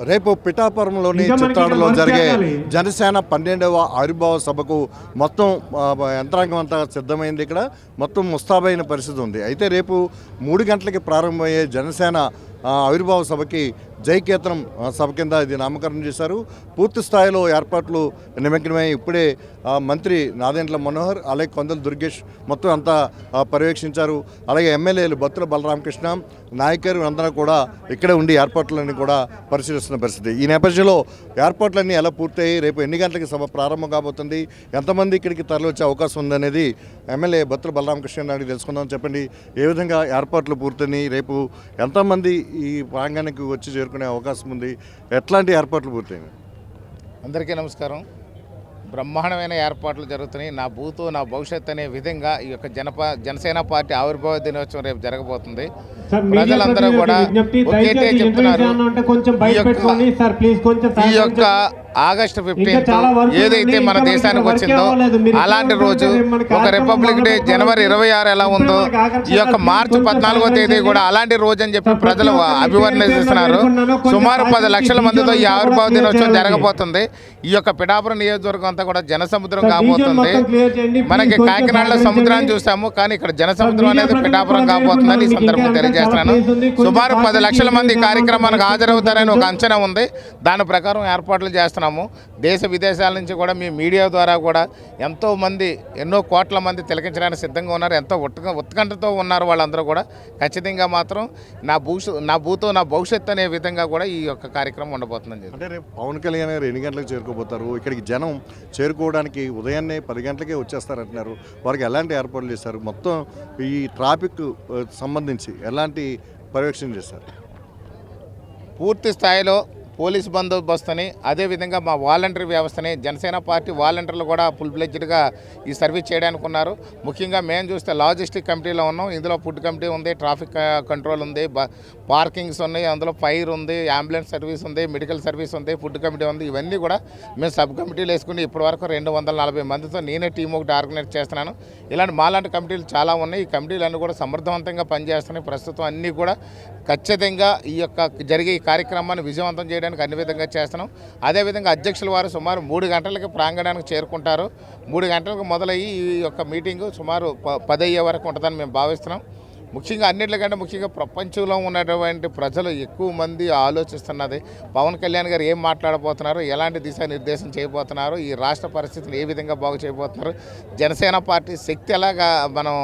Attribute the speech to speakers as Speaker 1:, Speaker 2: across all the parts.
Speaker 1: రేపు పిఠాపురంలోని చిత్తాడలో
Speaker 2: వర్క్
Speaker 1: జరిగే. జనసేన పన్నెండవ ఆవిర్భావ సభకు మొత్తం యంత్రాంగం అంతా సిద్ధమైంది ఇక్కడ మొత్తం ముస్తాబైన పరిస్థితి ఉంది అయితే రేపు మూడు గంటలకి ప్రారంభమయ్యే జనసేన ఆవిర్భావ సభకి జైకేతనం సభ కింద ఇది నామకరణం చేశారు. పూర్తి స్థాయిలో ఏర్పాట్లు నిమగ్నమై ఇప్పుడే మంత్రి నాదెండ్ల మనోహర్ అలాగే కొందరు దుర్గేష్ మొత్తం అంతా పర్యవేక్షించారు. అలాగే ఎమ్మెల్యేలు బత్తుల బలరామకృష్ణ నాయకరు అందరూ కూడా ఇక్కడే ఉండి ఏర్పాట్లన్నీ కూడా పరిశీలిస్తున్న పరిస్థితి. ఈ నేపథ్యంలో ఏర్పాట్లన్నీ ఎలా పూర్తయ్యి రేపు ఎన్ని గంటలకి సభ ప్రారంభం కాబోతుంది? ఎంతమంది ఇక్కడికి తరలి వచ్చే అవకాశం ఉందనేది ఎమ్మెల్యే బత్తుల బలరామకృష్ణ నాయుడు తెలుసుకుందాం చెప్పండి. ఏ విధంగా ఏర్పాట్లు పూర్తయినాయి? రేపు ఎంతమంది ఈ ప్రాంగణానికి వచ్చి చేరుకునే అవకాశం ఉంది. ఎట్లాంటి ఏర్పాట్లు పూర్తయినాయి?
Speaker 3: అందరికీ నమస్కారం. బ్రహ్మాండమైన ఏర్పాట్లు జరుగుతున్నాయి. నా బూతు నా భవిష్యత్ అనే విధంగా ఈ యొక్క జనపా జనసేన పార్టీ ఆవిర్భావ దినోత్సవం రేపు జరగబోతుంది. ప్రజలందరూ కూడా ఈ యొక్క- ఆగస్టు ఫిఫ్టీన్త్. ఏదైతే మన దేశానికి వచ్చిందో అలాంటి రోజు ఒక రిపబ్లిక్ డే జనవరి ఇరవై ఆరు ఎలా ఉందో ఈ యొక్క మార్చి పద్నాలుగో తేదీ. కూడా అలాంటి రోజు అని చెప్పి ప్రజలు అభివర్ణిస్తున్నారు సుమారు పది లక్షల మందితో ఈ ఆవిర్భావ దినోత్సవం జరగబోతుంది ఈ యొక్క పిఠాపురం నియోజకవర్గం అంతా కూడా జనసముద్రం కాబోతుంది. మనకి కాకినాడలో. సముద్రాన్ని చూసాము కానీ ఇక్కడ జనసముద్రం అనేది పిఠాపురం కాబోతుందని ఈ సందర్భంగా తెలియజేస్తున్నాను సుమారు పది లక్షల మంది కార్యక్రమానికి హాజరవుతారని ఒక అంచనా ఉంది దాని ప్రకారం ఏర్పాట్లు చేస్తున్నాము. దేశ విదేశాల నుంచి కూడా మీ మీడియా ద్వారా కూడా ఎంతో మంది ఎన్నో కోట్ల మంది తిలకించడానికి సిద్ధంగా ఉన్నారు. ఎంతో ఉత్క ఉత్కంఠతో ఉన్నారు వాళ్ళందరూ కూడా. ఖచ్చితంగా మాత్రం నా భూష నా భూతో నా భవిష్యత్తు అనే విధంగా కూడా ఈ యొక్క కార్యక్రమం ఉండబోతుందని చెప్పి.
Speaker 1: అంటే రేపు పవన్ కళ్యాణ్ గారు ఎన్ని గంటలకు చేరుకోబోతారు? ఇక్కడికి జనం చేరుకోవడానికి ఉదయాన్నే పది గంటలకే వచ్చేస్తారంటున్నారు. వారికి ఎలాంటి ఏర్పాట్లు చేశారు మొత్తం ఈ ట్రాఫిక్ సంబంధించి ఎలాంటి పర్యవేక్షణ చేశారు
Speaker 3: పూర్తి స్థాయిలో పోలీస్ బందోబస్తుని అదేవిధంగా మా వాలంటరీ వ్యవస్థని జనసేన పార్టీ వాలంటీర్లు కూడా ఫుల్ ఫ్లెడ్జ్డ్గా ఈ సర్వీస్ చేయడానికి ఉన్నారు ముఖ్యంగా మేము చూస్తే లాజిస్టిక్ కమిటీలో ఉన్నాం. ఇందులో ఫుడ్ కమిటీ ఉంది ట్రాఫిక్ కంట్రోల్ ఉంది బ- పార్కింగ్స్ ఉన్నాయి అందులో ఫైర్ ఉంది అంబులెన్స్ సర్వీస్ ఉంది మెడికల్ సర్వీస్ ఉంది ఫుడ్ కమిటీ ఉంది. ఇవన్నీ కూడా మేము సబ్ కమిటీలు వేసుకుని ఇప్పటివరకు రెండు వందల నలభై మందితో నేనే టీం ఒకటి ఆర్గనైజ్ చేస్తున్నాను. ఇలాంటి మాలాంటి కమిటీలు చాలా ఉన్నాయి. ఈ కమిటీలన్నీ కూడా సమర్థవంతంగా పనిచేస్తున్నాయి. ప్రస్తుతం అన్నీ కూడా ఖచ్చితంగా ఈ యొక్క జరిగే ఈ కార్యక్రమాన్ని విజయవంతం చేయడం చేయడానికి అన్ని విధంగా చేస్తున్నాం. అదేవిధంగా అధ్యక్షుల వారు సుమారు మూడు గంటలకి ప్రాంగణానికి చేరుకుంటారు. మూడు గంటలకు మొదలయ్యి ఈ యొక్క మీటింగు సుమారు ప పది అయ్యే వరకు ఉంటుందని మేము భావిస్తున్నాం. ముఖ్యంగా అన్నిటికంటే ముఖ్యంగా ప్రపంచంలో ఉన్నటువంటి ప్రజలు ఎక్కువ మంది ఆలోచిస్తున్నది. పవన్ కళ్యాణ్ గారు ఏం మాట్లాడబోతున్నారు? ఎలాంటి దిశానిర్దేశం చేయబోతున్నారు? ఈ రాష్ట్ర పరిస్థితిని ఏ విధంగా బాగు చేయబోతున్నారు? జనసేన పార్టీ శక్తి ఎలాగా మనం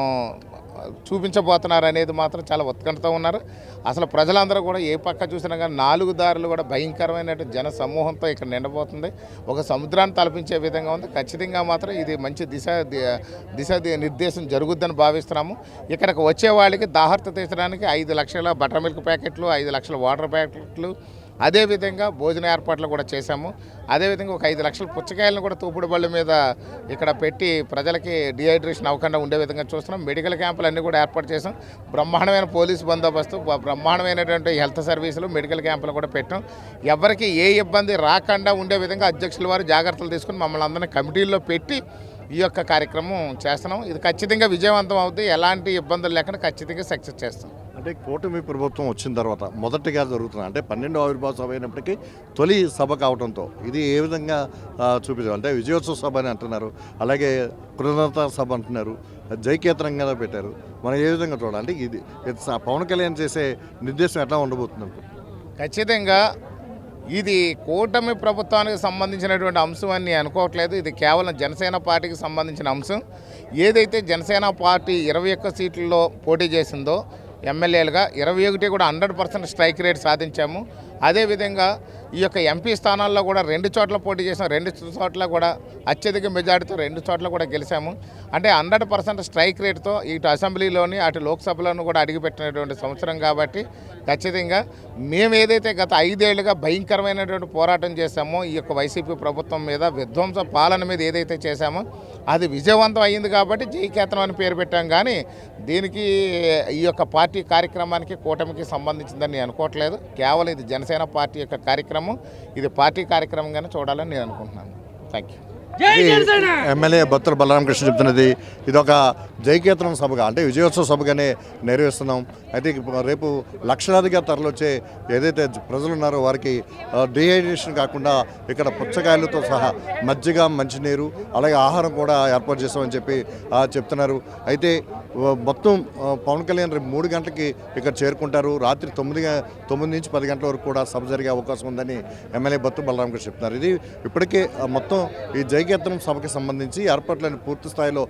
Speaker 3: చూపించబోతున్నారు అనేది మాత్రం చాలా ఉత్కంఠతో ఉన్నారు. అసలు ప్రజలందరూ కూడా ఏ పక్క చూసినా కానీ నాలుగు దారులు కూడా భయంకరమైన జన సమూహంతో ఇక్కడ నిండబోతుంది. ఒక సముద్రాన్ని తలపించే విధంగా ఉంది. ఖచ్చితంగా మాత్రం ఇది మంచి దిశ ది- దిశ ది- నిర్దేశం జరుగుద్దని భావిస్తున్నాము. ఇక్కడికి వచ్చే వాళ్ళకి దాహర్త తీర్చడానికి ఐదు లక్షల బటర్ మిల్క్ ప్యాకెట్లు ఐదు లక్షల వాటర్ ప్యాకెట్లు అదేవిధంగా భోజన ఏర్పాట్లు కూడా చేశాము. అదేవిధంగా ఒక ఐదు లక్షల పుచ్చకాయలను కూడా తూపుడు బళ్ళ మీద ఇక్కడ పెట్టి ప్రజలకి డిహైడ్రేషన్ అవ్వకుండా ఉండే విధంగా చూస్తున్నాం. మెడికల్ క్యాంపులు అన్నీ కూడా ఏర్పాటు చేసాం బ్రహ్మాండమైన పోలీస్ బందోబస్తు బ్రహ్మాండమైనటువంటి హెల్త్ సర్వీసులు మెడికల్ క్యాంపులు కూడా పెట్టాం. ఎవరికి ఏ ఇబ్బంది రాకుండా ఉండే విధంగా అధ్యక్షుల వారు జాగ్రత్తలు తీసుకుని మమ్మల్ని అందరినీ కమిటీల్లో పెట్టి ఈ యొక్క కార్యక్రమం చేస్తున్నాం. ఇది ఖచ్చితంగా విజయవంతం అవుతుంది ఎలాంటి ఇబ్బందులు లేకుండా ఖచ్చితంగా సక్సెస్ చేస్తాం.
Speaker 1: అంటే కూటమి ప్రభుత్వం వచ్చిన తర్వాత మొదటిగా జరుగుతున్నాయి అంటే పన్నెండో ఆవిర్భావ సభ అయినప్పటికీ తొలి సభ కావడంతో ఇది ఏ విధంగా ఆ, చూపించారు? అంటే విజయోత్సవ సభ అని అంటున్నారు అలాగే కృతజ్ఞత సభ అంటున్నారు జైకేతనంగా పెట్టారు. మనం ఏ విధంగా చూడాలి? అంటే ఇది స- పవన్ కళ్యాణ్ చేసే నిర్దేశం ఎట్లా ఉండబోతుంది
Speaker 3: ఖచ్చితంగా ఇది కూటమి ప్రభుత్వానికి సంబంధించినటువంటి అంశం అని నేను అనుకోవట్లేదు. ఇది కేవలం జనసేన పార్టీకి సంబంధించిన అంశం. ఏదైతే జనసేన పార్టీ ఇరవై ఒక్క సీట్లలో పోటీ చేసిందో ఎమ్మెల్యేలుగా ఇరవై ఒకటి కూడా హండ్రెడ్ పర్సెంట్ స్ట్రైక్ రేట్ సాధించాము. అదేవిధంగా ఈ యొక్క ఎంపీ స్థానాల్లో కూడా రెండు చోట్ల పోటీ చేసాం రెండు చోట్ల కూడా అత్యధిక మెజార్టీతో రెండు చోట్ల కూడా గెలిచాము. అంటే హండ్రెడ్ పర్సెంట్ స్ట్రైక్ రేట్తో ఇటు అసెంబ్లీలోని అటు లోక్సభలోను కూడా అడుగుపెట్టినటువంటి సంవత్సరం కాబట్టి ఖచ్చితంగా మేము ఏదైతే గత ఐదేళ్ళుగా భయంకరమైనటువంటి పోరాటం చేశామో ఈ యొక్క వైసీపీ ప్రభుత్వం మీద విధ్వంస పాలన మీద ఏదైతే చేశామో అది విజయవంతం అయ్యింది కాబట్టి జయకేతనం అని పేరు పెట్టాం. కానీ దీనికి ఈ యొక్క పార్టీ కార్యక్రమానికి కూటమికి సంబంధించిందని నేను అనుకోవట్లేదు. కేవలం ఇది జనసేన పార్టీ యొక్క కార్యక్రమం ఇది పార్టీ కార్యక్రమంగానే చూడాలని నేను అనుకుంటున్నాను. Thank you
Speaker 1: MLA Battula Balaramakrishna చెప్తున్నది. ఇది ఒక జైకేతనం సభగా అంటే విజయోత్సవ సభగానే నెరవేరుస్తున్నాం. అయితే రేపు లక్షలాదిగా తరలొచ్చే ఏదైతే జ- ప్రజలు ఉన్నారో వారికి డిహైడ్రేషన్ కాకుండా ఇక్కడ పుచ్చకాయలతో సహా మజ్జిగ మంచినీరు అలాగే ఆహారం కూడా ఏర్పాటు చేస్తామని చెప్పి చెప్తున్నారు. అయితే మొత్తం పవన్ కళ్యాణ్ రేపు మూడు గంటలకి ఇక్కడ చేరుకుంటారు. రాత్రి తొమ్మిది తొమ్మిది నుంచి పది గంటల వరకు కూడా సభ జరిగే అవకాశం ఉందని ఎమ్మెల్యే బత్తు బలరామకృష్ణ చెప్తున్నారు. ఇది ఇప్పటికే మొత్తం ఈ జైకేతనం సభకి సంబంధించి ఏర్పాట్లను పూర్తి స్థాయిలో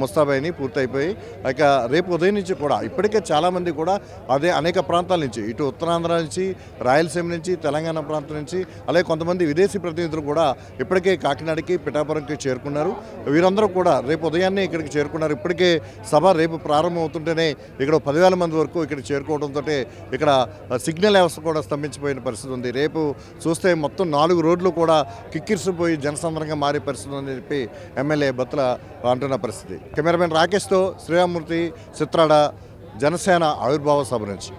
Speaker 1: ముస్తాబైని పూర్తయిపోయి ఇక రేపు ఉదయం నుంచి కూడా ఇప్పటికే చాలామంది కూడా అదే అనేక ప్రాంతాల నుంచి ఇటు ఉత్తరాంధ్ర నుంచి రాయలసీమ నుంచి తెలంగాణ ప్రాంతం నుంచి అలాగే కొంతమంది విదేశీ ప్రతినిధులు కూడా ఇప్పటికే కాకినాడకి పిఠాపురంకి చేరుకున్నారు. వీరందరూ కూడా రేపు ఉదయాన్నే ఇక్కడికి చేరుకున్నారు. ఇప్పటికే సభ రేపు ప్రారంభం అవుతుంటేనే ఇక్కడ పదివేల మంది వరకు ఇక్కడ చేరుకోవడంతో ఇక్కడ సిగ్నల్ వ్యవస్థ కూడా స్తంభించిపోయిన పరిస్థితి ఉంది. రేపు చూస్తే మొత్తం నాలుగు రోడ్లు కూడా కిక్కిరిసిపోయి జనసంద్రంగా మారి పరిస్థితి అని చెప్పి ఎమ్మెల్యే బత్తుల అంటున్న పరిస్థితి. కెమెరామెన్ రాకేష్తో శ్రీరామూర్తి చిత్రాడ జనసేన ఆవిర్భావ సభ నుంచి.